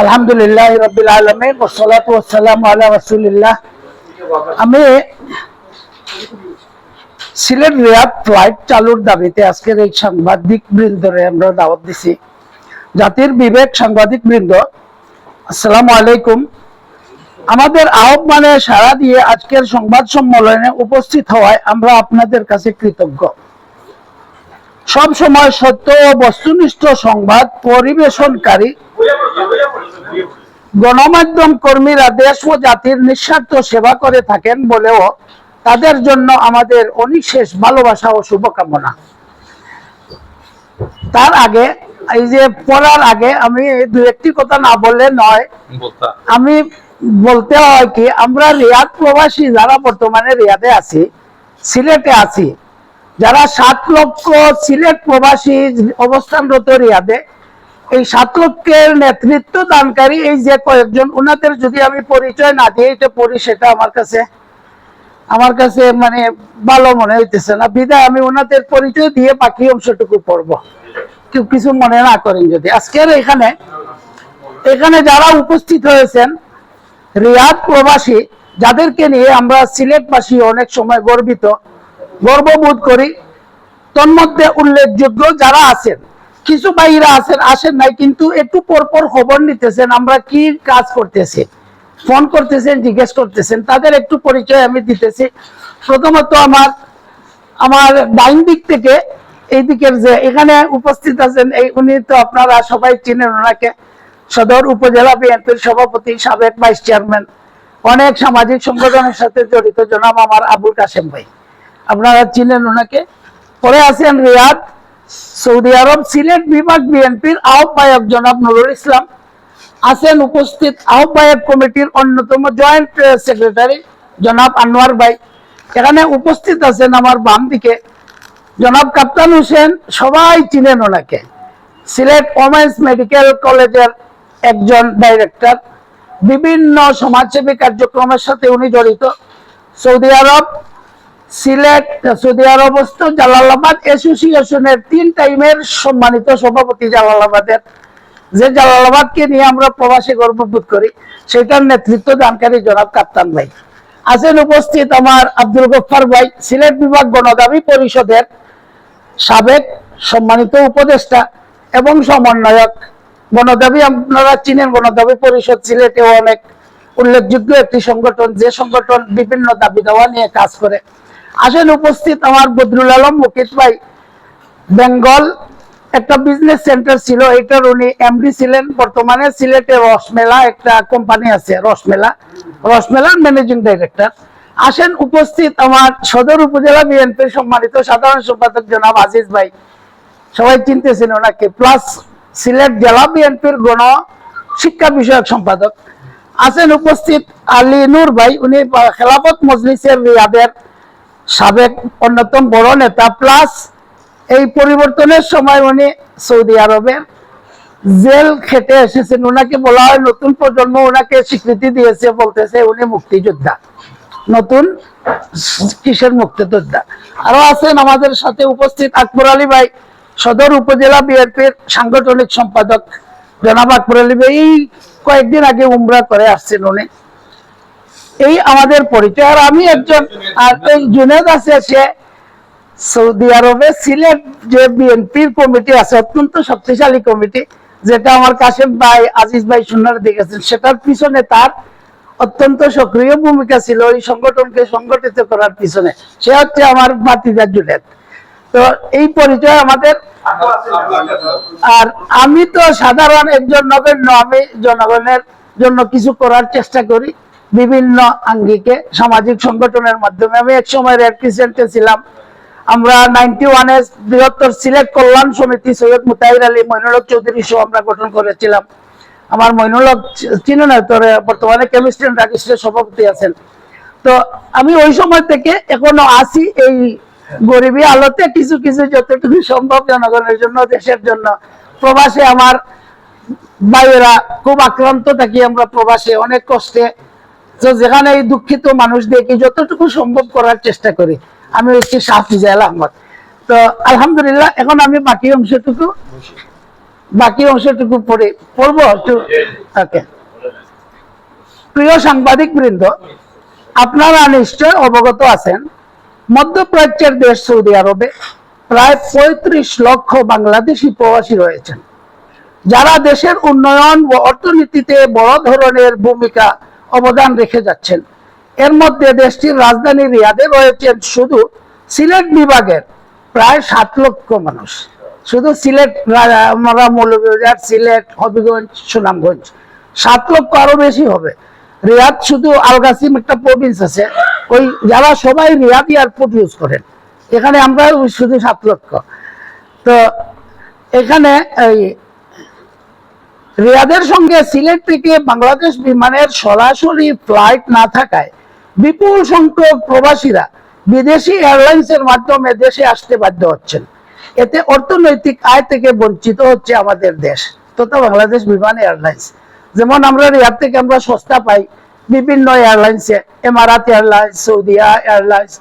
আলহামদুলিল্লাহ রবিল আলমিন ওসলাত ওসালাম আল্লাহ রসুলিল্লাহ। আমি সিলেট রিয়াদ ফ্লাইট চালুর দাবিতে আজকের এই সাংবাদিক বৃন্দরে আমরা দাওয়াত দিছি। জাতির বিবেক সাংবাদিক বৃন্দ আসসালামু আলাইকুম। আমাদের আহ্বানে সাড়া দিয়ে আজকের সংবাদ সম্মেলনে উপস্থিত হওয়ায় আমরা আপনাদের কাছে কৃতজ্ঞ। সব সময় সত্য ও বস্তুনিষ্ঠ সংবাদ পরিবেশনকারী গণমাধ্যম কর্মীরা দেশ ও জাতির নিঃস্বার্থ সেবা করে থাকেন বলেও তাদের জন্য আমাদের অনিশেষ ভালোবাসা ও শুভকামনা। তার আগে এই যে পড়ার আগে আমি দু একটি কথা না বললে নয়। আমি বলতে হয় কি আমরা রিয়াদ প্রবাসী যারা বর্তমানে রিয়াদে আছি সিলেটে আছি যারা সাত লক্ষ সিলেট প্রবাসী অবস্থানরত রিয়াদে, এই সাত লক্ষের নেতৃত্ব দানকারী এই যে কয়েকজন ওনাদের যদি আমি পরিচয় না দিয়ে এটা পড়ি সেটা আমার কাছে আমার কাছে মানে ভালো মনে হইতেছে না। বিদায়, আমি ওনাদের পরিচয় দিয়ে বাকি অংশটুকু পড়ব। কেউ কিছু মনে না করেন যদি। আজকের এখানে এখানে যারা উপস্থিত হয়েছেন, রিয়াদ প্রবাসী, যাদেরকে নিয়ে আমরা সিলেটবাসী অনেক সময় গর্বিত গর্ববোধ করি। তন্মধ্যে উল্লেখযোগ্য যারা আছেন, কিছু ভাইরা আছেন, আসেন নাই, কিন্তু একটু পরপর খবর নিতেছেন, আমরা কি কাজ করতেছি। ফোন করতেছেন, জিজ্ঞেস করতেছেন, তাদের একটু পরিচয় আমি দিতেছি। প্রথমত আমার আমার ডাইন দিক থেকে, এই দিকের যে এখানে উপস্থিত আছেন, এই উনি তো আপনারা সবাই চিনেন ওনাকে। সদর উপজেলা বিএনপির সভাপতি, সাবেক ভাইস চেয়ারম্যান, অনেক সামাজিক সংগঠনের সাথে জড়িত, জনাব আমার আবুল কাশেম ভাই। আপনারা চিনেন ওনাকে। পরে আছেন রিয়াদ, সৌদি আরব সিলেট বিভাগ বিএনপির আহ্বায়ক জনাব নুরুল ইসলাম। আছেন উপস্থিত আহ্বায়ক কমিটির অন্যতম জয়েন্ট সেক্রেটারি জনাব আনোয়ার ভাই। এখানে উপস্থিত আছেন আমার বাম দিকে জনাব কাপ্তান হোসেন, সবাই চিনেন ওনাকে। সিলেট ওমেন্স মেডিকেল কলেজের একজন ডাইরেক্টর। বিভিন্ন সমাজসেবী কার্যক্রমের সাথে উনি জড়িত। সৌদি আরব সিলেট, সৌদি আরবস্থ জালালাবাদ অ্যাসোসিয়েশনের তিন টাইমের সম্মানিত সভাপতি জালালাবাদের। যে জালালাবাদকে নিয়ে আমরা প্রবাসী গর্ববোধ করি, সেটার নেতৃত্ব দানকারী জনাব কাপ্তান ভাই। আছেন উপস্থিত আমার আব্দুল গফার ভাই, সিলেট বিভাগ গণদাবী পরিষদের সাবেক সম্মানিত উপদেষ্টা এবং সমন্বয়ক। গণদাবী আপনারা চিনেন, গণদাবী পরিষদ সিলেটেও অনেক উল্লেখযোগ্য একটি সংগঠন, যে সংগঠন বিভিন্ন দাবি দাওয়া নিয়ে কাজ করে। আসেন উপস্থিত আমার বদরুল আলম মুকেশ ভাই। বেঙ্গল একটা বিজনেস সেন্টার ছিল, এটার উনি এমডি ছিলেন। বর্তমানে সিলেটে রসমেলা একটা কোম্পানি আছে, রসমেলা। রসমেলার ম্যানেজিং ডাইরেক্টর আসেন উপস্থিত আমার সদর উপজেলা বিএনপির সম্মানিত সাধারণ সম্পাদক জনাব আজিজ ভাই। সবাই চিনতেছেন ওনাকে। প্লাস সিলেট জেলা বিএনপির গণ শিক্ষা বিষয়ক সম্পাদক। আছেন উপস্থিত আলী নূর ভাই, উনি খেলাফত মজলিসের রিয়াদের সাবেক অন্যতম বড় নেতা প্লাস এই পরিবর্তনের সময় উনি সৌদি আরবের জেল খেটে এসেছেন। ওনাকে বলা হয় নতুন প্রজন্ম ওনাকে স্বীকৃতি দিয়েছে বলতেছে উনি মুক্তিযোদ্ধা, নতুন কিসের মুক্তিযোদ্ধা। আরও আছেন আমাদের সাথে উপস্থিত আকবর আলী ভাই, সদর উপজেলা বিএনপির সাংগঠনিক সম্পাদক। জনাব আকবর আলী ভাই কয়েকদিন আগে উমরা করে আসছেন উনি। এই আমাদের পরিচয়। আর আমি একজন জুনেদ আছে, সে সৌদি আরবে সিলেট যে বিএনপির কমিটি আছে, অত্যন্ত শক্তিশালী কমিটি, যেটা আমার কাশেম ভাই, আজিজ ভাই সুনার দেখেছেন। সেটার পিছনে তার অত্যন্ত সক্রিয় ভূমিকা ছিল এই সংগঠনকে সংগঠিত করার পিছনে। সে হচ্ছে আমার বাতিজা জুনেদ। তো এই পরিচয় আমাদের। আর আমি তো সাধারণ একজন নগণ্য, আমি জনগণের জন্য কিছু করার চেষ্টা করি। বিভিন্ন আঙ্গিকে সামাজিক সংগঠনের মাধ্যমে আমি এক সময় রেড ক্রিসেন্টে ছিলাম। আমরা নাইনটি ওয়ানে বৃহত্তর সিলেট কল্যাণ সমিতি সৈয়দ মুতাহির আলী মইনুলক চৌধুরী সহ আমরা গঠন করেছিলাম। আমার মইনুলক চিনে না, তোরে বর্তমানে কেমিস্ট্রি অ্যান্ড সভাপতি আছেন। তো আমি ওই সময় থেকে এখনও আসি এই গরিবী আলোতে, কিছু কিছু যতটুকু সম্ভব জনগণের জন্য, দেশের জন্য। প্রবাসে আমার ভাইয়েরা খুব আক্রান্ত থাকি আমরা প্রবাসে, অনেক কষ্টে তো যেখানে এই দুঃখিত মানুষ দেখি যতটুকু সম্ভব করার চেষ্টা করি। আমি হচ্ছি শাহ ফিজাইল আহমদ। তো আলহামদুলিল্লাহ, এখন আমি বাকি অংশটুকু বাকি অংশটুকু পড়ে, পড়ব ওকে। প্রিয় সাংবাদিক বৃন্দ, আপনারা নিশ্চয় অবগত আছেন, মধ্যপ্রাচ্যের দেশ সৌদি আরবে প্রায় পঁয়ত্রিশ লক্ষ বাংলাদেশি প্রবাসী রয়েছেন। যারা দেশের উন্নয়ন ও অর্থনীতিতে বড় ধরনের ভূমিকা অবদান রেখে যাচ্ছেন। এর মধ্যে দেশটির রাজধানী রিয়াদে রয়েছেন শুধু সিলেট বিভাগের প্রায় সাত লক্ষ মানুষ। শুধু সিলেট মৌলভীবাজার সিলেট, হবিগঞ্জ, সুনামগঞ্জ। সাত লক্ষ আরও বেশি হবে। রিয়াদ শুধু আলগাসিম একটা প্রভিন্স আছে। ওই যারা সবাই রিয়াদ এয়ারপোর্ট ইউজ করেন। এখানে আমরা শুধু সাত লক্ষ। তো এখানে এই রিয়াদের সঙ্গে সিলেট থেকে বাংলাদেশ বিমানের সরাসরি ফ্লাইট না থাকায় বিপুল সংখ্যক প্রবাসীরা বিদেশি এয়ারলাইন্সের মাধ্যমে দেশে আসতে বাধ্য হচ্ছেন। এতে অর্থনৈতিক আয় থেকে বঞ্চিত হচ্ছে আমাদের দেশ, তথা বাংলাদেশ বিমান এয়ারলাইন্স। যেমন আমরা রিয়াদ থেকে আমরা সস্তা পাই বিভিন্ন এয়ারলাইন্সে, এমারাত এয়ারলাইন্স সৌদিয়া এয়ারলাইন্স।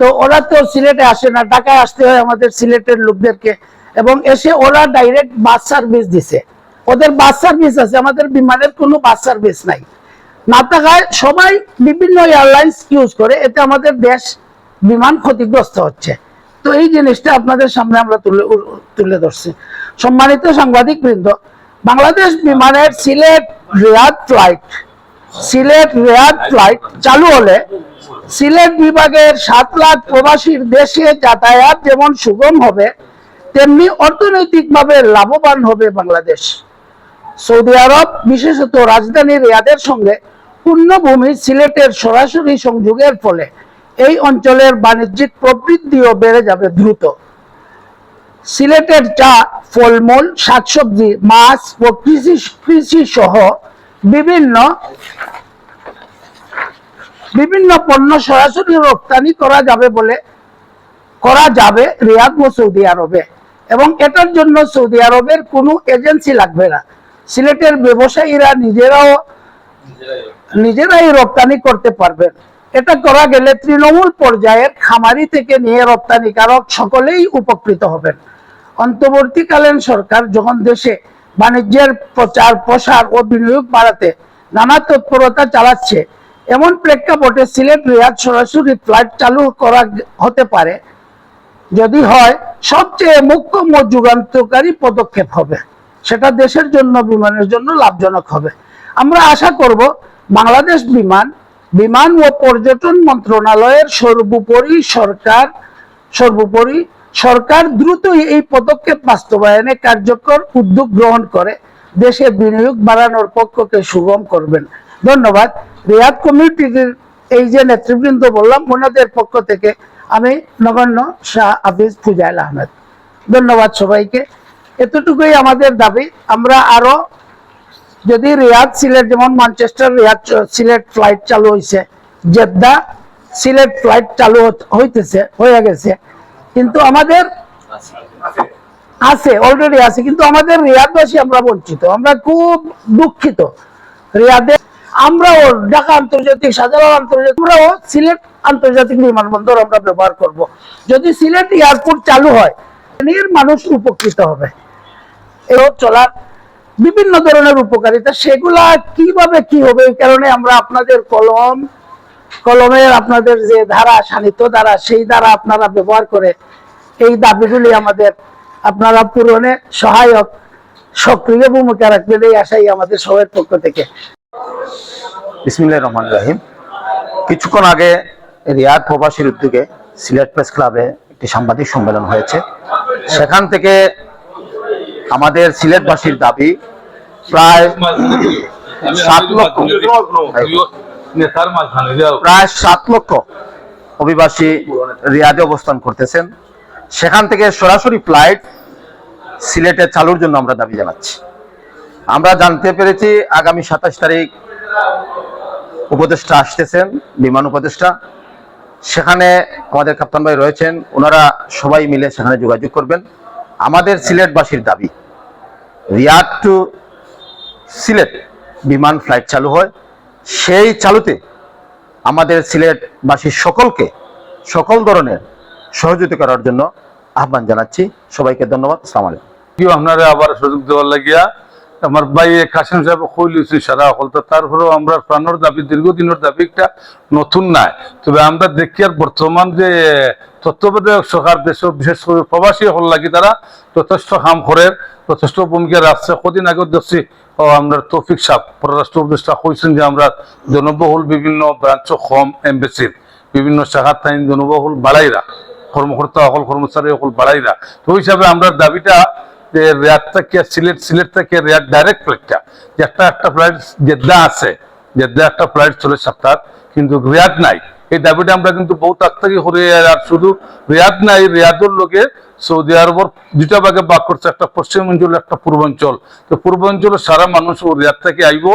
তো ওরা তো সিলেটে আসে না, ঢাকায় আসতে হয় আমাদের সিলেটের লোকদেরকে, এবং এসে ওরা ডাইরেক্ট বাস সার্ভিস দিছে। ওদের বাস সার্ভিস আছে, আমাদের বিমানের কোনো বাস সার্ভিস নাই। না থাকায় সবাই বিভিন্ন এয়ারলাইন্স ইউজ করে, এতে আমাদের দেশ বিমান ক্ষতিগ্রস্ত হচ্ছে। তো এই জিনিসটা আপনাদের সামনে আমরা তুলে তুলে ধরছি। সম্মানিত সাংবাদিক বৃন্দ বাংলাদেশ বিমানের Sylhet Riyadh flight Sylhet Riyadh flight চালু হলে সিলেট বিভাগের সাত লাখ প্রবাসীর দেশে যাতায়াত যেমন সুগম হবে, তেমনি অর্থনৈতিকভাবে লাভবান হবে বাংলাদেশ। সৌদি আরব, বিশেষত রাজধানী রিয়াদের সঙ্গে পূর্ণভূমি সিলেটের সরাসরি সংযোগের ফলে এই অঞ্চলের বাণিজ্যিক প্রবৃদ্ধিও বেড়ে যাবে দ্রুত। সিলেটের চা, ফলমূল, শাকসবজি, মাছ ও কৃষি কৃষি সহ বিভিন্ন বিভিন্ন পণ্য সরাসরি রপ্তানি করা যাবে বলে করা যাবে রিয়াদ ও সৌদি আরবে। এবং এটার জন্য সৌদি আরবের কোনো এজেন্সি লাগবে না। সিলেটের ব্যবসায়ীরা নিজেরাও, নিজেরাই রপ্তানি করতে পারবেন। এটা করা গেলে তৃণমূল পর্যায়ের খামারি থেকে নিয়ে রপ্তানিকারক সকলেই উপকৃত হবেন। অন্তর্বর্তীকালীন সরকার যখন দেশে বাণিজ্যের প্রচার, প্রসার ও বিনিয়োগ বাড়াতে নানা তৎপরতা চালাচ্ছে, এমন প্রেক্ষাপটে সিলেট রিয়াদ সরাসরি ফ্লাইট চালু করা হতে পারে। যদি হয়, সবচেয়ে মুখ্য ও যুগান্তকারী পদক্ষেপ হবে। সেটা দেশের জন্য, বিমানের জন্য লাভজনক হবে। আমরা আশা করব বাংলাদেশ বিমান বিমান ও পর্যটন মন্ত্রণালয়ের সর্বোপরি সরকার সর্বোপরি সরকার দ্রুতই এই পদক্ষেপ বাস্তবায়নে কার্যকর উদ্যোগ গ্রহণ করে, দেশে বিনিয়োগ বাড়ানোর পক্ষকে সুগম করবেন। ধন্যবাদ। রিয়াদ কমিউনিটির এই যে নেতৃবৃন্দ বললাম, ওনাদের পক্ষ থেকে আমি নগণ্য শাহ হাফিজ ফুজাইল আহমেদ। ধন্যবাদ সবাইকে। এতটুকুই আমাদের দাবি। আমরা আরও যদি রিয়াদ সিলেট, যেমন ম্যানচেস্টার রিয়াদ সিলেট ফ্লাইট চালু হয়েছে জেদ্দা সিলেট ফ্লাইট চালু হইতেছে, হয়ে গেছে। কিন্তু আমাদের আছে অলরেডি আছে। কিন্তু আমাদের রিয়াদবাসী আমরা বঞ্চিত। আমরা খুব দুঃখিত। রিয়াদে আমরাও ঢাকা আন্তর্জাতিক শাহজালাল আন্তর্জাতিক, আমরাও সিলেট আন্তর্জাতিক বিমানবন্দর আমরা ব্যবহার করব। যদি সিলেট এয়ারপোর্ট চালু হয় মানুষ উপকৃত হবে। এও চলার বিভিন্ন ধরনের উপকারিতা, সেগুলা কীভাবে কি হবে এই কারণে আমরা আপনাদের কলম, কলমের আপনাদের যে ধারা সানিধ্য ধারা, সেই দ্বারা আপনারা ব্যবহার করে এই দাবিগুলি আমাদের আপনারা পূরণে সহায়ক, সক্রিয় ভূমিকা রাখবেন এই আশাই আমাদের সবার পক্ষ থেকে। বিসমিল্লাহির রহমান রাহিম। কিছুক্ষণ আগে রিয়াদ প্রবাসীর উদ্যোগে সিলেট প্রেস ক্লাবে একটি সাংবাদিক সম্মেলন হয়েছে। সেখান থেকে আমাদের সিলেটবাসীর দাবি, প্রায় সাত লক্ষ, প্রায় সাত লক্ষ অভিবাসী রিয়াদে অবস্থান করতেছেন। সেখান থেকে সরাসরি ফ্লাইট সিলেটে চালুর জন্য আমরা দাবি জানাচ্ছি। আমরা জানতে পেরেছি, আগামী সাতাশ তারিখ উপদেষ্টা আসতেছেন, বিমান উপদেষ্টা। সেখানে আমাদের কাপ্তান ভাই রয়েছেন, ওনারা সবাই মিলে সেখানে যোগাযোগ করবেন। আমাদের সিলেটবাসীর দাবি, রিয়াদ টু সিলেট বিমান ফ্লাইট চালু হয়। সেই চালুতে আমাদের সিলেটবাসী সকলকে সকল ধরনের সহযোগিতা করার জন্য আহ্বান জানাচ্ছি। সবাইকে ধন্যবাদ। আসসালামু আলাইকুম। আপনারা আবার সুযোগ দেওয়ার লাগিয়া আমার ভাই কাসিম সাহেব কই লইছি সারা হল তো তারপরেও আমরা প্রাণর দাবি, দীর্ঘদিনের দাবি একটা নতুন নাই। তবে আমরা দেখি আর বর্তমান যে তত্ত্বাবধায়ক সরকার দেশ বিশেষ করে প্রবাসী হল লাগি তারা যথেষ্ট হাম করে যথেষ্ট ভূমিকা রাখছে। কদিন আগে দেখছি আমরা তৌফিক সাহ, পররাষ্ট্র উপদেষ্টা কইছেন যে আমরা জনবহুল বিভিন্ন ব্রাঞ্চ কম এম্বাসির বিভিন্ন শাখার তাইন জনবহুল বাড়াইরা, কর্মকর্তা সকল কর্মচারী সকল বাড়াইরা। তো হিসাবে আমরা দাবিটা যে রেয়াদ থেকে, সিলেট সিলেট থেকে রেয়াদ ডাইরেক্ট ফ্লাইটটা যে একটা একটা ফ্লাইট জেদ্দা আছে, জেদ্দা একটা ফ্লাইট চলে সপ্তাহ কিন্তু রেয়াদ নাই। এই দাবিটা আমরা কিন্তু বহু তার থেকে হরিয়ে আর শুধু রেয়াদ নাই রেয়াদুর লোকে সৌদি আরবর দুটা ভাগে বাক করছে, একটা পশ্চিমাঞ্চল একটা পূর্বাঞ্চল তো পূর্বাঞ্চলের সারা মানুষ ও রেয়াদ থেকে আইব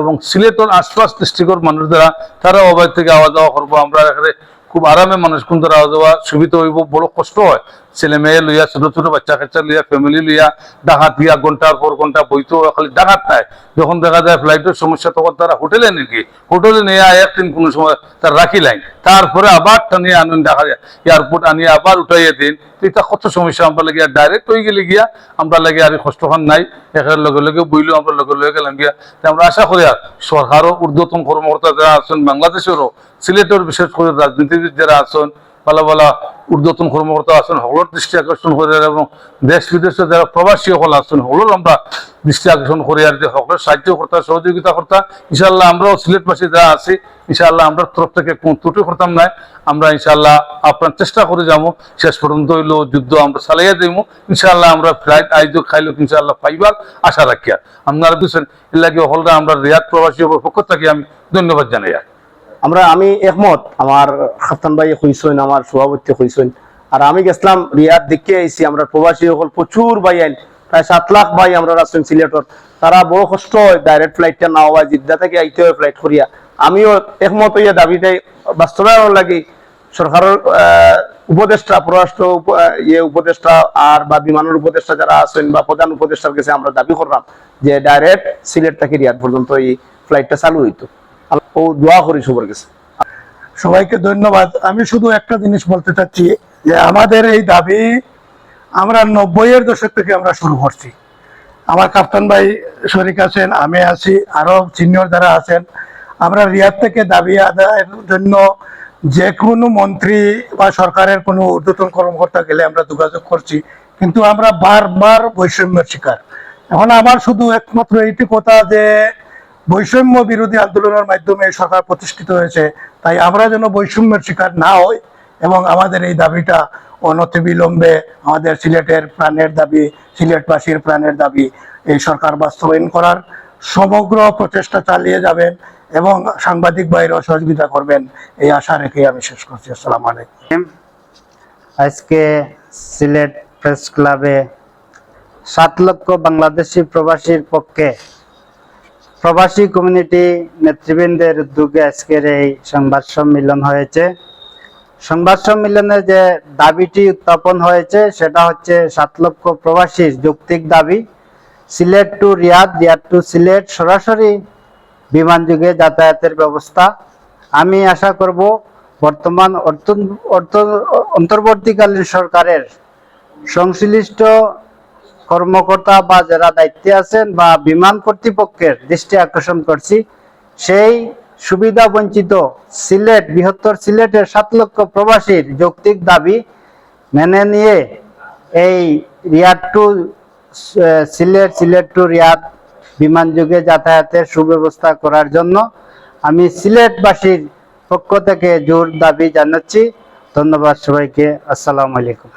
এবং সিলেটর আশপাশ ডিস্ট্রিক্টের মানুষ যারা, তারা অবাধ থেকে আওয়া যাওয়া করব। আমরা এখানে খুব আরামে মানুষ কিন্তু আওয়া যাওয়া সুবিধা হইব, বড় কষ্ট হয়। ছেলে মেয়ে লইয়া, ছোট ছোট বাচ্চা কাচ্চা লইয়া ফ্যামিলি লইয়া, ডাকাত দিয়া ঘণ্টার পর ঘণ্টা বইতে, খালি ডাকাত নাই। যখন দেখা যায় ফ্লাইটের সমস্যা, তখন তারা হোটেলে নাকি হোটেলে নিয়ে একদিন কোনো সময় তার রাখি লাইন তারপরে আবার টানিয়ে আনুন, দেখা যায় এয়ারপোর্ট আনিয়ে আবার উঠাইয়ে দিন। এটা কত সমস্যা, আমরা লাগে ডাইরেক্ট হয়ে গেলে গিয়া, আমরা লাগে আর কষ্ট খান নাই। এখানে লগে লগে বইলেও আমরা লগে লগে গেলাম গিয়া। আমরা আশা করি আর, সরকারও ঊর্ধ্বতন কর্মকর্তা যারা আছেন, বাংলাদেশেরও, সিলেটের বিশেষ করে রাজনীতিবিদ যারা আছেন ভালো ঊর্ধ্বতন কর্মকর্তা আছেন সকলের দৃষ্টি আকর্ষণ করে এবং দেশ বিদেশে যারা প্রবাসী সকল আছেন সকলের আমরা দৃষ্টি আকর্ষণ করি আর যে সকলের সাহায্য কর্তা সহযোগিতা কর্তা ইনশাল্লাহ আমরাও সিলেটবাসী যারা আছি, ইনশাআল্লাহ আমরা তরফ থেকে কোন ত্রুটি করতাম না আমরা ইনশাআল্লাহ আপনার চেষ্টা করে যাব। শেষ পর্যন্ত হইল যুদ্ধ আমরা চালাইয়া দিব। ইনশাআল্লাহ আমরা ফ্লাইট, আয়োজক খাইলো ইনশাআল্লাহ পাইবার আশা রাখি আর আপনারা বুঝছেন, এর লাগে হলরা আমরা রিয়াদ প্রবাসী পক্ষ থেকে আমি ধন্যবাদ জানাই আমরা, আমি একমত, আমার খাতান ভাই হইসইন আমার সভাপতি হইসইন আর আমি গেছিলাম রিয়াদ দেখে আইছি, আমরা প্রবাসী সকল প্রচুর ভাই আইন, প্রায় সাত লাখ ভাই আমরা আছেন সিলেটর তারা বড় কষ্ট হয় ডাইরেক্ট ফ্লাইটটা না হওয়া জিদ্দা থেকে আইতে হয় ফ্লাইট করিয়া। আমিও একমত হইয়া দাবিটাই বাস্তবায়ন লাগে সরকারের উপদেষ্টা, পররাষ্ট্র ইয়ে উপদেষ্টা আর বা বিমানের উপদেষ্টা যারা আছেন বা প্রধান উপদেষ্টার কাছে আমরা দাবি করলাম যে ডাইরেক্ট সিলেট থেকে রিয়াদ পর্যন্ত এই ফ্লাইটটা চালু হইতো। ও দোয়া করি সবার কাছে। সবাইকে ধন্যবাদ। আমি শুধু একটা জিনিস বলতে চাচ্ছি যে আমাদের এই দাবি আমরা দশক থেকে আমরা শুরু করছি। আমার কাপ্তান ভাই শরিক আছেন, আমি আছি সিনিয়র যারা আছেন, আমরা রিয়াদ থেকে দাবি আদায়ের জন্য যে কোনো মন্ত্রী বা সরকারের কোনো ঊর্ধ্বতন কর্মকর্তা গেলে আমরা যোগাযোগ করছি। কিন্তু আমরা বারবার বৈষম্যের শিকার। এখন আমার শুধু একমাত্র এইটি কথা যে বৈষম্য বিরোধী আন্দোলনের মাধ্যমে সরকার প্রতিষ্ঠিত হয়েছে। তাই আমরা যেন বৈষম্যের শিকার না হই এবং আমাদের এই দাবিটা অনতিবিলম্বে আমাদের সিলেটের প্রাণের দাবি, সিলেটবাসীর প্রাণের দাবি, এই সরকার বাস্তবায়ন করার সমগ্র প্রচেষ্টা চালিয়ে যাবেন এবং সাংবাদিক ভাইরাও সহযোগিতা করবেন। এই আশা রেখে আমি শেষ করছি। আসসালামু আলাইকুম। আজকে সিলেট প্রেস ক্লাবে সাত লক্ষ বাংলাদেশি প্রবাসীর পক্ষে প্রবাসী কমিউনিটি নেতৃবৃন্দের উদ্যোগে আজকের এই সংবাদ সম্মেলন হয়েছে। সংবাদ সম্মেলনে যে দাবিটি উত্থাপন হয়েছে, সেটা হচ্ছে সাত লক্ষ প্রবাসীর যৌক্তিক দাবি। Sylhet to Riyadh Riyadh to Sylhet সরাসরি বিমান যুগে যাতায়াতের ব্যবস্থা। আমি আশা করব বর্তমান অর্থ- অন্তর্বর্তীকালীন সরকারের সংশ্লিষ্ট কর্মকর্তা বা যারা দায়িত্বে আছেন বা বিমান কর্তৃপক্ষের দৃষ্টি আকর্ষণ করছি, সেই সুবিধা বঞ্চিত সিলেট, বৃহত্তর সিলেটের সাত লক্ষ প্রবাসীর যৌক্তিক দাবি মেনে নিয়ে এই Riyadh to, Sylhet Sylhet to Riyadh বিমান যুগে যাতায়াতের সুব্যবস্থা করার জন্য আমি সিলেটবাসীর পক্ষ থেকে জোর দাবি জানাচ্ছি। ধন্যবাদ সবাইকে। আসসালামু আলাইকুম।